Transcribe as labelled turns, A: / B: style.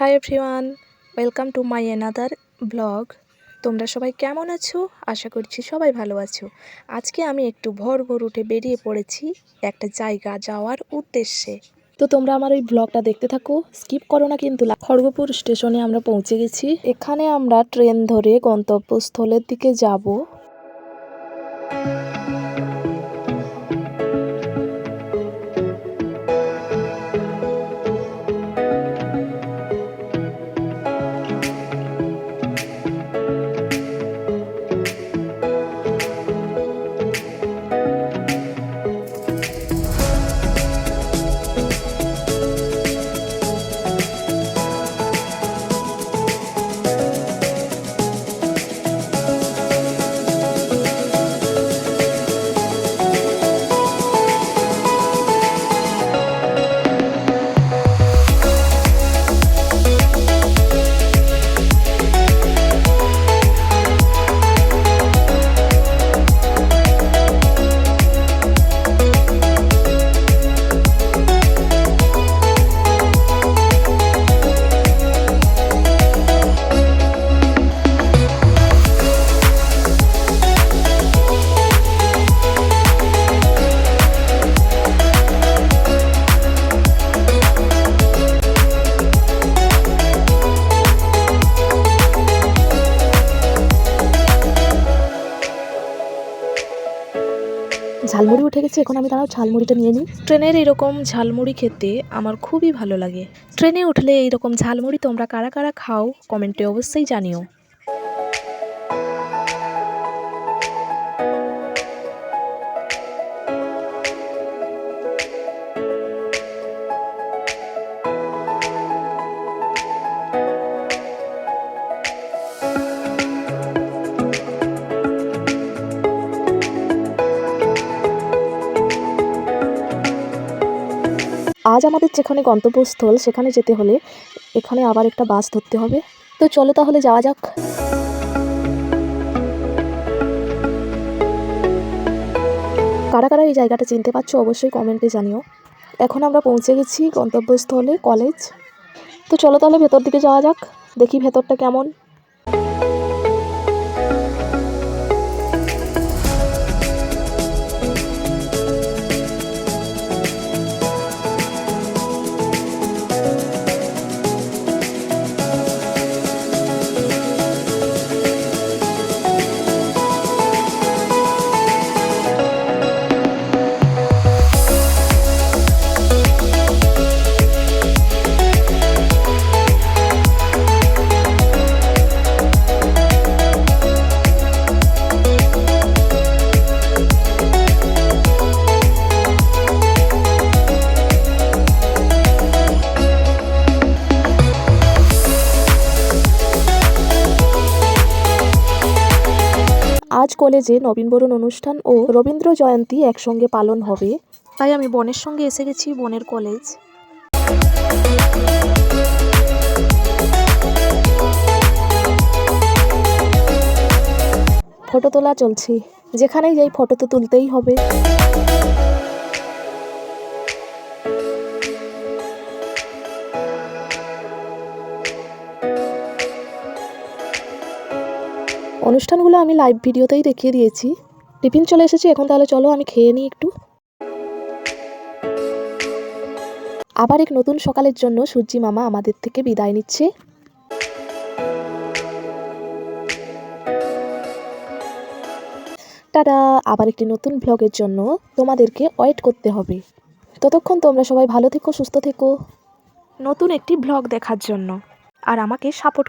A: Hi everyone welcome to my another blog তোমরা সবাই কেমন আছো? আশা করছি সবাই ভালো আছো। আজকে আমি একটু ভোর ভোর উঠে বেরিয়ে পড়েছি একটা জায়গা যাওয়ার উদ্দেশ্যে। তো তোমরা আমার ওই ব্লগটা দেখতে থাকো স্কিপ করো না কিন্তু খড়গপুর স্টেশনে আমরা পৌঁছে গেছি। এখানে আমরা ট্রেন ধরে গন্তব্যস্থলের দিকে যাব। ঝালমুড়ি উঠে গেছে, এখন আমি দাঁড়াও, ঝালমুড়িটা নিয়ে নিই। ট্রেনের এরকম ঝালমুড়ি খেতে আমার খুবই ভালো লাগে। ট্রেনে উঠলে এইরকম ঝালমুড়ি তোমরা কারা কারা খাও, কমেন্টে অবশ্যই জানিও। আজ আমাদের যেখানে গন্তব্যস্থল, সেখানে যেতে হলে এখানে আবার একটা বাস ধরতে হবে। তো চলো তাহলে যাওয়া যাক। কারা কারা এই জায়গাটা চিনতে পারছ অবশ্যই কমেন্টে জানিও। এখন আমরা পৌঁছে গেছি গন্তব্যস্থলে, কলেজ। তো চলো তাহলে ভেতর দিকে যাওয়া যাক, দেখি ভেতরটা কেমন। আজ কলেজে নবীনবরণ অনুষ্ঠান ও রবীন্দ্র জয়ন্তী একসঙ্গে পালন হবে। তাই আমি বনের সঙ্গে এসে গেছি বনের কলেজ। ফটো তোলা চলছি। যেখানেই যাই ফটো তো তুলতেই হবে। অনুষ্ঠানগুলো আমি লাইভ ভিডিওতেই দেখিয়ে দিয়েছি। টিফিন চলে এসেছে, এখন তাহলে চলো আমি খেয়ে নিই একটু। আবার এক নতুন সকালের জন্য সূর্যি মামা আমাদের থেকে বিদায় নিচ্ছে। টাটা, আবার একটি নতুন ব্লগের জন্য তোমাদেরকে ওয়েট করতে হবে। ততক্ষণ তোমরা সবাই ভালো থেকো, সুস্থ থেকো। নতুন একটি ব্লগ দেখার জন্য। আর আমাকে সাপোর্ট